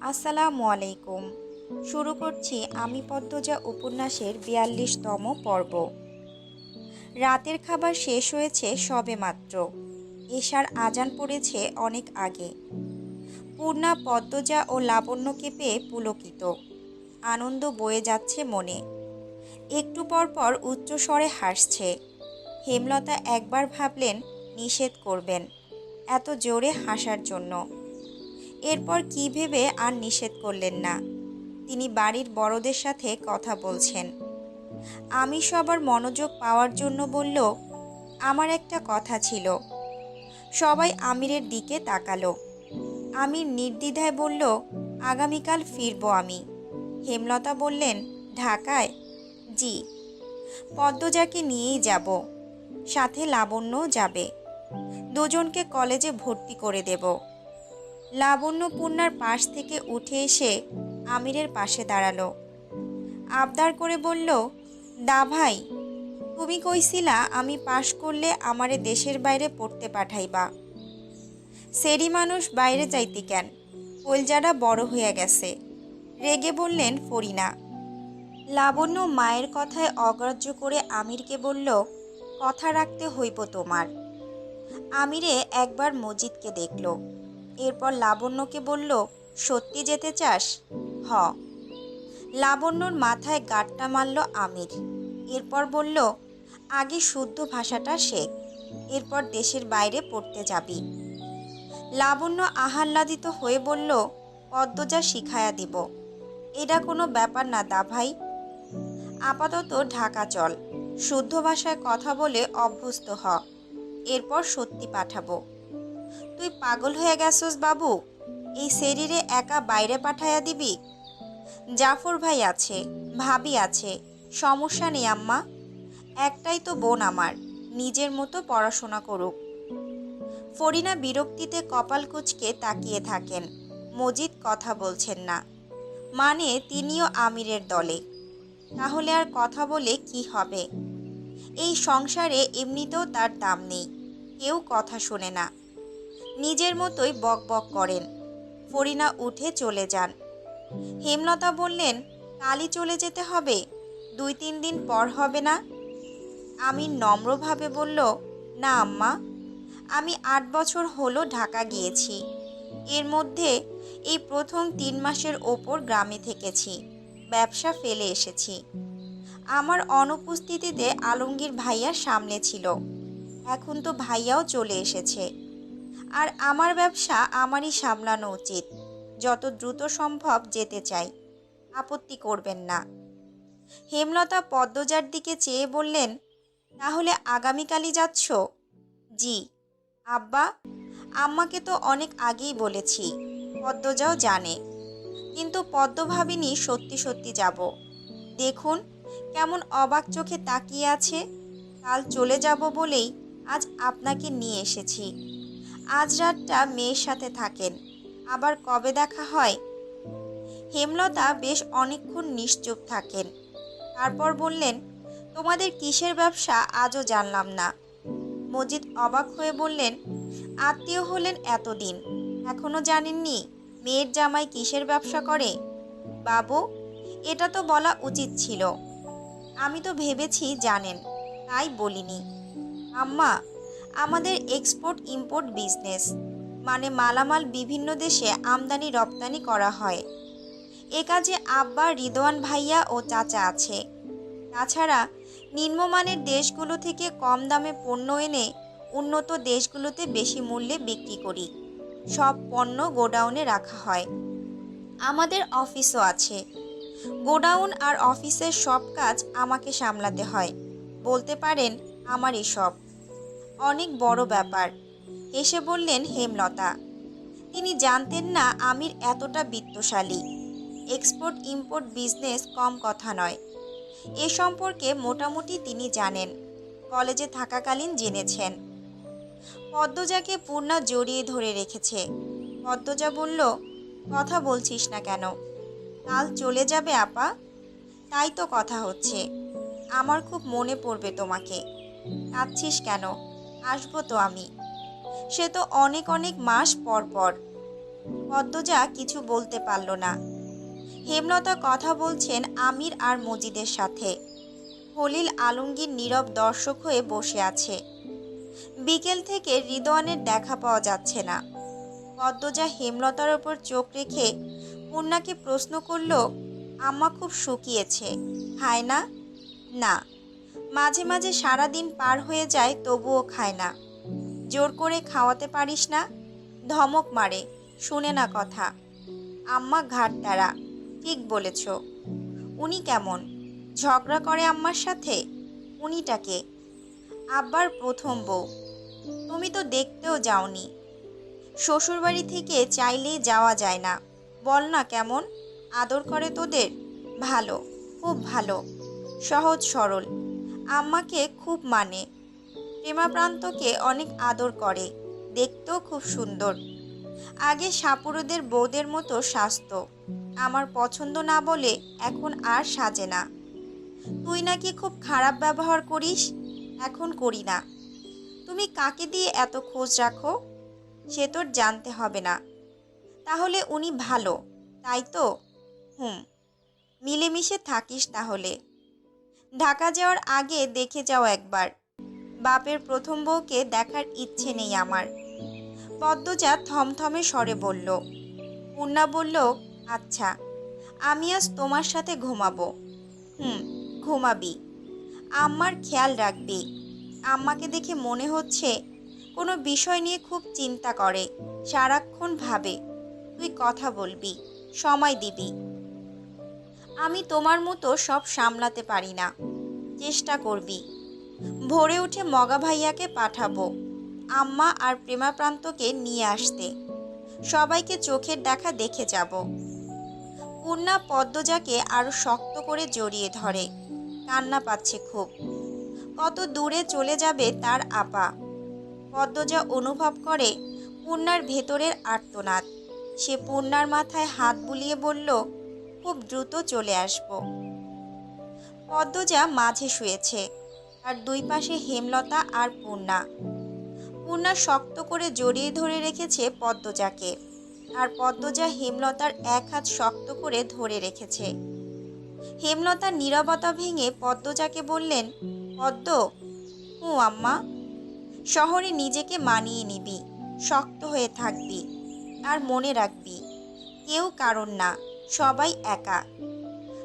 আসসালামু আলাইকুম। শুরু করছি আমি পদ্মজা উপন্যাসের বিয়াল্লিশতম পর্ব। রাতের খাবার শেষ হয়েছে সবে মাত্র। এশার আজান পড়েছে অনেক আগে। পূর্ণা পদ্মজা ও লাবণ্যকে পেয়ে পুলকিত। আনন্দ বয়ে যাচ্ছে মনে। একটু পর পর উচ্চস্বরে হাসছে। হেমলতা একবার ভাবলেন, নিষেধ করবেন। এত জোরে হাসার জন্য। এরপর কি ভেবে আর নিষেধ করলেন না। তিনি বাড়ির বড়দের সাথে কথা বলছেন। আমি সবার মনোযোগ পাওয়ার জন্য বলল, আমার একটা কথা ছিল। সবাই আমিরের দিকে তাকালো। আমির নির্দ্বিধায় বলল, আগামীকাল ফিরব আমি। হেমলতা বললেন, ঢাকায়? জি। পদ্মজাকে নিয়েই যাব। সাথে লাবণ্যও যাবে। দুজনকে কলেজে ভর্তি করে দেব। লাবণ্য পূর্ণার পাশ থেকে উঠে এসে আমিরের পাশে দাঁড়াল। আবদার করে বলল, দা ভাই, তুমি কইছিলা আমি পাশ করলে আমারে দেশের বাইরে পড়তে পাঠাইবা। সেরি মানুষ বাইরে যাইতে কেন? কলজারা বড় হয়ে গেছে রেগে বললেন ফরিনা। লাবণ্য মায়ের কথায় অগ্রাহ্য করে আমিরকে বলল, কথা রাখতে হইব তোমার। আমিরে একবার মজিদকে দেখল। এরপর লাবণ্যকে বলল, সত্যি যেতে চাস? হ। লাবণ্যর মাথায় গাঁটটা মারল আমির। এরপর বলল, আগে শুদ্ধ ভাষাটা শেখ, এরপর দেশের বাইরে পড়তে যাবি। লাবণ্য আহ্লাদিত হয়ে বলল, পদ্মজা শিখায়া দিব। এটা কোনো ব্যাপার না দা ভাই। আপাতত ঢাকা চল। শুদ্ধ ভাষায় কথা বলে অভ্যস্ত হ। এরপর সত্যি পাঠাবো। তুই পাগল হয়ে গেছস বাবু। এই শরীরে একা বাইরে পাঠাইয়া দিবি? জাফর ভাই আছে, ভাবি আছে, সমস্যা নেই আম্মা। একটাই তো বোন আমার, নিজের মতো পড়াশোনা করুক। ফরিনা বিরক্তিতে কপাল কুচকে তাকিয়ে থাকেন, মজিদ কথা বলছেন না। মানে তিনিও আমিরের দলে। তাহলে আর কথা বলে কি হবে? এই সংসারে এমনিতেও তার দাম নেই, কেউ কথা শোনে না। নিজের মতোই বক বক করেন। ফরিনা উঠে চলে যান। হেমলতা বললেন, কালই চলে যেতে হবে? দুই তিন দিন পর হবে না? আমি নম্রভাবে বলল, না আম্মা। আমি আট বছর হলো ঢাকা গিয়েছি। এর মধ্যে এই প্রথম তিন মাসের ওপর গ্রামে থেকেছি। ব্যবসা ফেলে এসেছি। আমার অনুপস্থিতিতে আলমগীর ভাইয়া সামনে ছিল। এখন তো ভাইয়াও চলে এসেছে। আর আমার ব্যবসা আমারই সামলানো উচিত। যত দ্রুত সম্ভব যেতে চাই। আপত্তি করবেন না। হেমলতা পদ্মজার দিকে চেয়ে বললেন, তাহলে আগামীকালই যাচ্ছ? জি। আব্বা, আম্মাকে তো অনেক আগেই বলেছি। পদ্মজাও জানে। কিন্তু পদ্ম ভাবিনি সত্যি সত্যি যাব। দেখুন কেমন অবাক চোখে তাকিয়ে আছে। কাল চলে যাব বলেই আজ আপনাকে নিয়ে এসেছি। আজ রাতটা মেয়ের সাথে থাকেন। আবার কবে দেখা হয়? হেমলতা বেশ অনেকক্ষণ নিশ্চুপ থাকেন। তারপর বললেন, তোমাদের কিসের ব্যবসা আজও জানলাম না। মজিদ অবাক হয়ে বললেন, আত্মীয় হলেন এতদিন, এখনও জানেননি মেয়ের জামাই কিসের ব্যবসা করে? বাবু, এটা তো বলা উচিত ছিল। আমি তো ভেবেছি জানেন, তাই বলিনি। আম্মা আমাদের এক্সপোর্ট ইম্পোর্ট বিজনেস মানে মালামাল বিভিন্ন দেশে আমদানি, রপ্তানি করা হয়। এ কাজে আব্বা রিদওয়ান ভাইয়া ও চাচা আছে। তাছাড়া নিম্নমানের দেশগুলো থেকে কম দামে পণ্য এনে উন্নত দেশগুলোতে বেশি মূল্যে বিক্রি করি। সব পণ্য গোডাউনে রাখা হয়। আমাদের অফিসও আছে। গোডাউন আর অফিসের সব কাজ আমাকে সামলাতে হয়। বলতে পারেন, আমারই সব। অনেক বড় ব্যাপার। এসে বললেন, হেমলতা, তিনি জানতেন না আমির এতটা বিত্তশালী। এক্সপোর্ট ইম্পোর্ট বিজনেস কম কথা নয়। এ সম্পর্কে মোটামুটি তিনি জানেন। কলেজে থাকাকালীন জেনেছেন। পদ্মজাকে পূর্ণা জড়িয়ে ধরে রেখেছে। পদ্মজা বলল, কথা বলছিস না কেন? কাল চলে যাবে আপা। তাই তো কথা হচ্ছে। আমার খুব মনে পড়বে তোমাকে। কাঁদছিস কেন? আসব তো আমি। সে তো অনেক অনেক মাস পর পর। পদ্মজা কিছু বলতে পারল না। হেমলতা কথা বলছেন আমির আর মজিদের সাথে। হলিল আলমগীর নীরব দর্শক হয়ে বসে আছে। বিকেল থেকে রিদওয়ানের দেখা পাওয়া যাচ্ছে না। পদ্মজা হেমলতার ওপর চোখ রেখে পূর্ণাকে প্রশ্ন করল, আম্মা খুব শুকিয়েছে। খায় না? না। মাঝে মাঝে সারা দিন পার হয়ে যায়, তবুও খায় না। জোর করে খাওয়াতে পারিস না? ধমক মারে, শুনে না কথা। আম্মা ঘাট তারা ঠিক বলেছ। উনি কেমন? ঝগড়া করে আম্মার সাথে? উনিটাকে আব্বার প্রথম বউ। তুমি তো দেখতেও যাওনি। শ্বশুরবাড়ি থেকে চাইলেই যাওয়া যায় না। বল না কেমন? আদর করে তোদের? ভালো, খুব ভালো। সহজ সরল। আম্মাকে খুব মানে। প্রেমাপ্রান্তকে অনেক আদর করে। দেখতেও খুব সুন্দর। আগে সাপুরুদের বৌদের মতো স্বাস্থ্য আমার পছন্দ না বলে এখন আর সাজে না। তুই নাকি খুব খারাপ ব্যবহার করিস? এখন করি না। তুমি কাকে দিয়ে এত খোঁজ রাখো? সে তোর জানতে হবে না। তাহলে উনি ভালো, তাই তো? হুম। মিলেমিশে থাকিস তাহলে। ঢাকা যাওয়ার আগে দেখে যাও একবার। বাপের প্রথম বউকে দেখার ইচ্ছে নেই আমার। পদ্মজা থমথমে স্বরে বলল, পূর্ণা বলল আচ্ছা আমি আজ তোমার সাথে ঘুমাবো। হুম, ঘুমাবি। আম্মার খেয়াল রাখবি। আম্মাকে দেখে মনে হচ্ছে কোনো বিষয় নিয়ে খুব চিন্তা করে, সারাক্ষণ ভাবে। তুই কথা বলবি, সময় দিবি। আমি তোমার মতো সব সামলাতে পারি না। চেষ্টা করবি। ভোরে উঠে মগা ভাইয়াকে পাঠাবো, আম্মা আর প্রেমাপ্রান্তকে নিয়ে আসতে। সবাইকে চোখের দেখা দেখে যাব। পূর্ণা পদ্মজাকে আরও শক্ত করে জড়িয়ে ধরে। কান্না পাচ্ছে খুব। কত দূরে চলে যাবে তার আপা। পদ্মজা অনুভব করে পূর্ণার ভেতরের আর্তনাদ। সে পূর্ণার মাথায় হাত বুলিয়ে বলল খুব দ্রুত চলে আসব। পদ্মজা মাঝে শুয়েছে আর দুই পাশে হেমলতা আর পূর্ণা। পূর্ণা শক্ত করে জড়িয়ে ধরে রেখেছে পদ্মজাকে, আর পদ্মজা হেমলতার এক হাত শক্ত করে ধরে রেখেছে। হেমলতার নীরবতা ভেঙে পদ্মজাকে বললেন, পদ্ম, হুঁ আম্মা, শহরে নিজেকে মানিয়ে নিবি, শক্ত হয়ে থাকবি, আর মনে রাখবি, কেউ কারণ না। সবাই একা।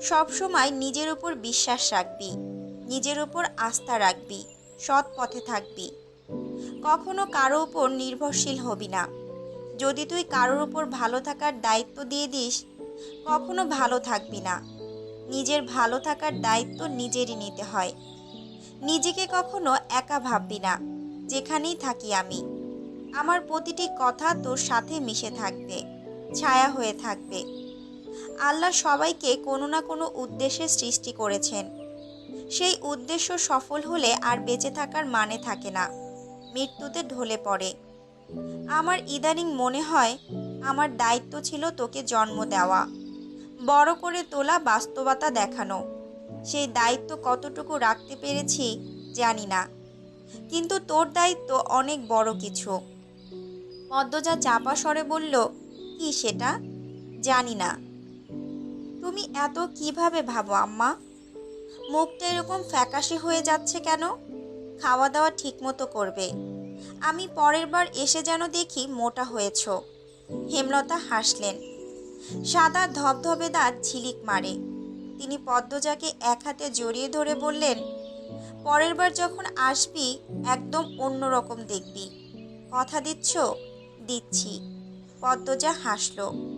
সবসময় নিজের উপর বিশ্বাস রাখবি, নিজের উপর আস্থা রাখবি, সৎ পথে থাকবি। কখনো কারও উপর নির্ভরশীল হবি না। যদি তুই কারোর উপর ভালো থাকার দায়িত্ব দিয়ে দিস, কখনো ভালো থাকবি না। নিজের ভালো থাকার দায়িত্ব নিজেরই নিতে হয়। নিজেকে কখনো একা ভাববি না, যেখানেই থাকি আমি। আমার প্রতিটি কথা তোর সাথে মিশে থাকবে, ছায়া হয়ে থাকবে। আল্লাহ সবাইকে কোনো না কোনো উদ্দেশ্যে সৃষ্টি করেছেন। সেই উদ্দেশ্য সফল হলে আর বেঁচে থাকার মানে থাকে না। মৃত্যুতে ঢলে পড়ে। আমার ইদানিং মনে হয়, আমার দায়িত্ব ছিল তোকে জন্ম দেওয়া। বড় করে তোলা বাস্তবতা দেখানো। সেই দায়িত্ব কতটুকু রাখতে পেরেছি, জানি না। কিন্তু তোর দায়িত্ব অনেক বড় কিছু। পদ্মজা চাপা স্বরে বলল, কি সেটা? জানি না। তুমি এত কীভাবে ভাবো, আম্মা? মুখটা এরকম ফ্যাকাশে হয়ে যাচ্ছে কেন? খাওয়া দাওয়া ঠিকমতো করবে। আমি পরের বার এসে যেন দেখি মোটা হয়েছ। হেমলতা হাসলেন। সাদা ধবধবে দাঁত ঝিলিক মারে। তিনি পদ্মজাকে এক হাতে জড়িয়ে ধরে বললেন, পরের বার যখন আসবি, একদম অন্যরকম দেখবি। কথা দিচ্ছ? দিচ্ছি। পদ্মজা হাসল।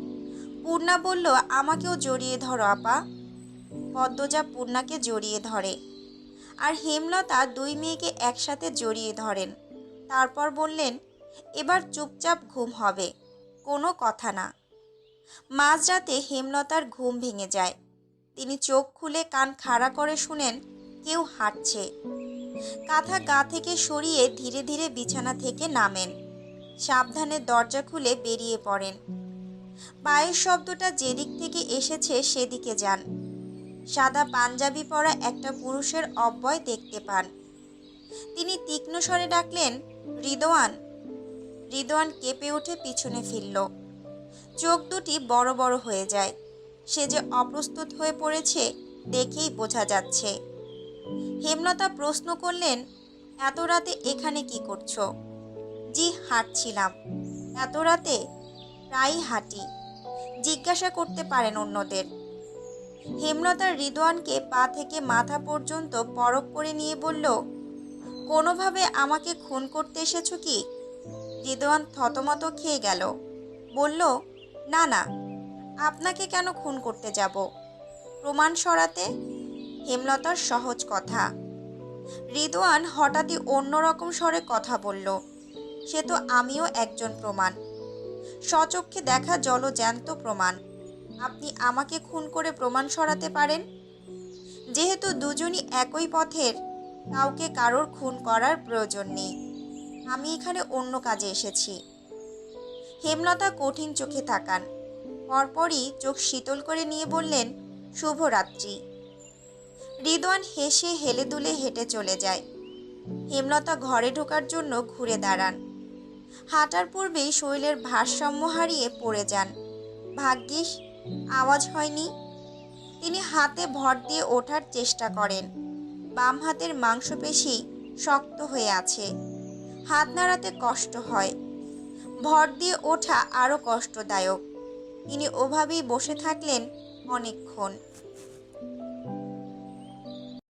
পূর্ণা বলল, আমাকেও জড়িয়ে ধরো, আপা। পদ্মজা পূর্ণাকে জড়িয়ে ধরে আর হেমলতা দুই মেয়েকে একসাথে জড়িয়ে ধরেন। তারপর বললেন, এবার চুপচাপ ঘুম হবে, কোনো কথা না। মাঝরাতে হেমলতার ঘুম ভেঙে যায়। তিনি চোখ খুলে কান খাড়া করে শুনেন, কেউ হাঁটছে। কাঁথা গা থেকে সরিয়ে ধীরে ধীরে বিছানা থেকে নামেন। সাবধানে দরজা খুলে বেরিয়ে পড়েন। পায়ের শব্দটা যেদিক থেকে এসেছে সেদিকে যান। সাদা পাঞ্জাবি পরা একটা পুরুষের অব্যয় দেখতে পান। তিনি তীক্ষ্ণ স্বরে ডাকলেন, রিদোয়ান। রিদোয়ান কেঁপে উঠে পিছনে ফিরল। চোখ দুটি বড় বড় হয়ে যায়। সে যে অপ্রস্তুত হয়ে পড়েছে দেখেই বোঝা যাচ্ছে। হেমলতা প্রশ্ন করলেন, এত রাতে এখানে কি করছ? জি, হাঁটছিলাম। এত রাতে? প্রায়ই হাঁটি। জিজ্ঞাসা করতে পারেন অন্যদের। হেমলতা রিদওয়ানকে পা থেকে মাথা পর্যন্ত পরক করে নিয়ে বলল, কোনোভাবে আমাকে খুন করতে এসেছ কি? রিদওয়ান থতমত খেয়ে গেল। বলল, না না, আপনাকে কেন খুন করতে যাব? প্রমাণ সরাতে? হেমলতার সহজ কথা। রিদওয়ান হঠাৎই অন্যরকম স্বরে কথা বলল, সে তো আমিও একজন প্রমাণ। স্বচক্ষে দেখা জলজ্যান্ত প্রমাণ। আপনি আমাকে খুন করে প্রমাণ সরাতে পারেন? যেহেতু দুজনই একই পথের, কাউকে কারোর খুন করার প্রয়োজন নেই। আমি এখানে অন্য কাজে এসেছি। হেমলতা কঠিন চোখে তাকান। পরপরই চোখ শীতল করে নিয়ে বললেন, শুভরাত্রি। রিদওয়ান হেসে হেলে দুলে হেঁটে চলে যায়। হেমলতা ঘরে ঢোকার জন্য ঘুরে দাঁড়ান। হাঁটার পূর্বেই শরীরের ভারসাম্য হারিয়ে পড়ে যান। ভাগ্যিস, আওয়াজ হয়নি। তিনি হাতে ভর দিয়ে ওঠার চেষ্টা করেন। বাম হাতের মাংসপেশি শক্ত হয়ে আছে। হাত নাড়াতে কষ্ট হয়। ভর দিয়ে ওঠা আরও কষ্টদায়ক। তিনি ওভাবেই বসে থাকলেন অনেকক্ষণ।